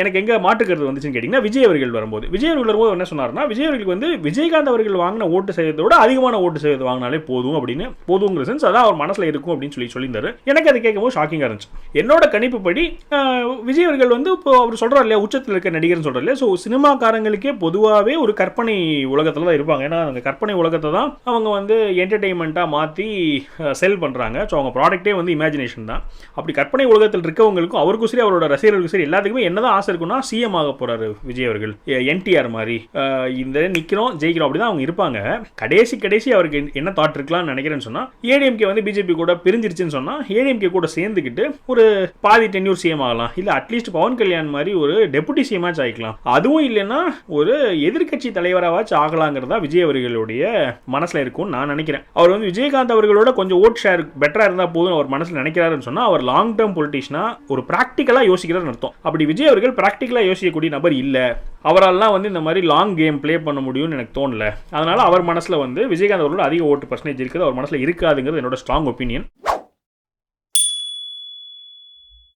எனக்கு எங்கே மாற்றுக்கிறது வந்துச்சுன்னு கேட்டிங்கன்னா விஜய் அவர்கள் வரும்போது. விஜய் அவர்கள் வரும்போது என்ன சொன்னார்னா விஜய் அவர்களுக்கு வந்து விஜயகாந்த் அவர்கள் வாங்கின ஓட்டு செய்யறதை விட அதிகமான ஓட்டு செய்யறது வாங்கினாலே போதும் அப்படின்னு போதுங்கிற சென்ஸ் அதான் அவர் மனசில் இருக்கும் அப்படின்னு சொல்லி சொல்லியிருந்தாரு. எனக்கு அது கேட்கும்போது ஷாக்கிங்காக இருந்துச்சு. என்னோட கணிப்புப்படி விஜய் அவர்கள் வந்து இப்போ அவர் சொல்கிறார் இல்லையா உச்சத்தில் இருக்க நடிகர்னு சொல்கிறார் இல்லையா ஸோ சினிமாக்காரங்களுக்கே பொதுவாகவே ஒரு கற்பனை உலகத்தில் தான் இருப்பாங்க. ஏன்னா அந்த கற்பனை உலகத்தை தான் அவங்க வந்து என்டர்டெயின்மெண்ட்டாக மாற்றி செல் பண்ணுறாங்க ஸோ அவங்க ப்ராடக்ட்டே வந்து இமேஜினேஷன் தான். அப்படி கற்பனை உலகத்தில் இருக்கவங்களுக்கும் அவருக்கும் சரி அவரோட ரசிகர்களுக்கும் சரி எல்லாத்துக்குமே என்னதான் ஆசை இருக்குன்னா சிஎம் ஆக போறாரு விஜய் அவர்கள். என்டிஆர் மாதிரி. இந்த நிற்கிறோம் ஜெயிக்கிறோம் அப்படி தான் அவங்க இருப்பாங்க. கடைசி கடைசி அவருக்கு என்ன தாட் இருக்கலாம்னு நினைக்கிறேன்னு சொன்னா ஏடிஎம்கே வந்து பிஜேபி கூட பிரிஞ்சிருச்சுன்னு சொன்னா ஏடிஎம்கே கூட சேர்ந்துக்கிட்டு ஒரு பாதி டென்யூர் சிஎம் ஆகலாம். இல்ல அட்லீஸ்ட் பவன் கல்யாண் மாதிரி ஒரு டெபுட்டி சிஎமாச்சும் ஆகிக்கலாம் அதுவும் இல்லைன்னா ஒரு எதிர்கட்சி தலைவராவாச்சும் ஆகலாங்கிறதா விஜய் அவர்களுடைய மனசுல இருக்கும்னு நான் நினைக்கிறேன். அவர் வந்து விஜயகாந்த் அவர்களோட கொஞ்சம் ஓட் ஷேர் பெட்டரா இருந்தா போதும் அவர் மனசுல நினைக்கிறாருன்னு சொன்னா அவர் லாங் டேர்ம் பொலிட்டிஷனா ஒரு பிராக்டிக்கலா யோசிக்கிறார் அர்த்தம். அப்படி விஜய் அவர்கள் பிராக்டிக்கலா யோசிக்கக்கூடிய நபர் இல்ல. அவரால்லாம் வந்து இந்த மாதிரி லாங் கேம் ப்ளே பண்ண முடியும்னு எனக்கு தோணல. அதனால அவர் மனசில் வந்து விஜயகாந்த் அவர்களோட அதிக ஓட்டு பர்சன்டேஜ் இருக்குது. அவர் மனசுல இருக்காதுங்கிறது என்னோட ஸ்ட்ராங் ஒப்பீனியன்